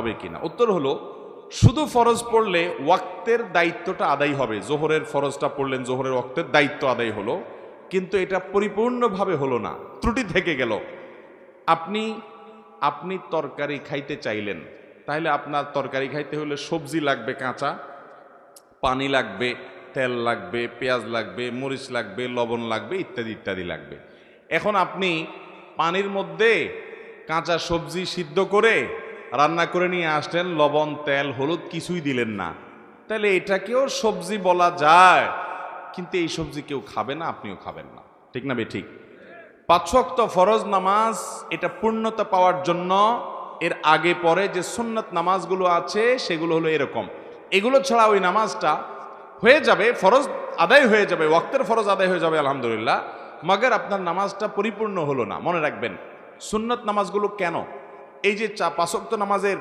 হবে কিনা? উত্তর হলো, শুধু ফরজ পড়লে ওয়াক্তের দায়িত্বটা আদায় হবে। জোহরের ফরজটা পড়লেন, জোহরের ওয়াক্তের দায়িত্ব আদায় হলো। কিন্তু এটা পরিপূর্ণভাবে হলো না। ত্রুটি থেকে গেল। আপনি আপনি তরকারি খাইতে চাইলেন তাহলে আপনার তরকারি খাইতে হলে সবজি লাগবে কাঁচা, পানি লাগবে, তেল লাগবে, পেঁয়াজ লাগবে, মরিচ লাগবে, লবণ লাগবে, ইত্যাদি ইত্যাদি লাগবে। এখন আপনি পানির মধ্যে কাঁচা সবজি সিদ্ধ করে রান্না করে নিয়ে আসলেন, লবণ, তেল, হলুদ কিছুই দিলেন না। তাহলে এটাকেও সবজি বলা যায়, কিন্তু এই সবজি কেউ খাবে না, আপনিও খাবেন না। ঠিক না বে ঠিক? পাঁচক্ত ফরজ নামাজ, এটা পূর্ণতা পাওয়ার জন্য, এর আগে পরে যে সুন্নত নামাজগুলো আছে, সেগুলো হলো এরকম। এগুলো ছাড়া ওই নামাজটা হয়ে যাবে, ফরজ আদায় হয়ে যাবে, ওয়াক্তের ফরজ আদায় হয়ে যাবে, আলহামদুলিল্লাহ। মাগার আপনার নামাজটা পরিপূর্ণ হলো না, মনে রাখবেন। সুন্নত নামাজগুলো কেন? এই যে চা পাশক্ত নামাজের